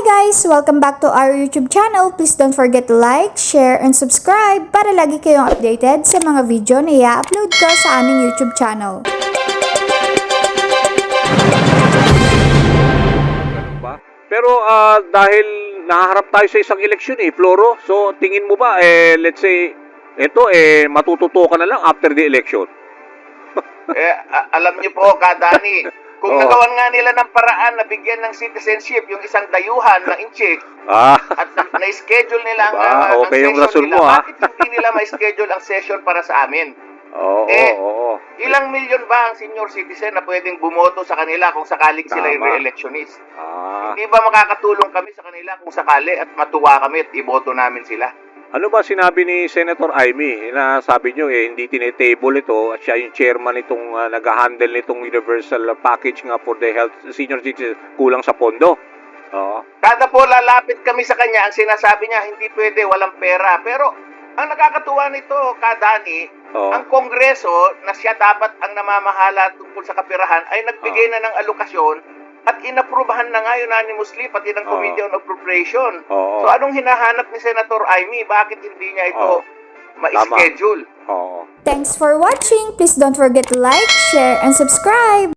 guys! Welcome back to our YouTube channel. Please don't forget to like, share, and subscribe para lagi kayong updated sa mga video na i-upload ko sa aming YouTube channel. Pero ah, dahil naharap tayo sa isang eleksyon eh, Floro, so tingin mo ba, eh, let's say, ito, eh, matututo ka na lang after the election? Eh, alam niyo po, Kadani, kung Oo. nagawan nga nila ng paraan na bigyan ng citizenship yung isang dayuhan na inchik Ah, at na- na-schedule nila ang, Ba, ah, ang okay yung session rason nila, mo, ah. bakit hindi nila ma-schedule ang session para sa amin? oo, Eh, oo, oo. Ilang milyon ba ang senior citizen na pwedeng bumoto sa kanila kung sakaling sila yung Tama. re-electionist? Ah, Hindi ba makakatulong kami sa kanila kung sakali at matuwa kami at iboto namin sila? Ano ba sinabi ni Senator Amy na sabi nyo eh, hindi tinetable ito at siya yung chairman itong uh, nag-handle nitong universal package nga for the health senior citizens kulang sa pondo? Oo. Kada po lalapit kami sa kanya, ang sinasabi niya, hindi pwede, walang pera. Pero ang nakakatuwa nito, Kadani, Oo. ang Kongreso na siya dapat ang namamahala tungkol sa kapirahan ay nagbigay na ng alokasyon at inaprubahan na nga unanimously pati ng. Committee on Appropriation. Oo. So anong hinahanap ni Senator Amy? Bakit hindi niya ito Oo. ma-schedule? Oo. Thanks for watching! Please don't forget to like, share, and subscribe!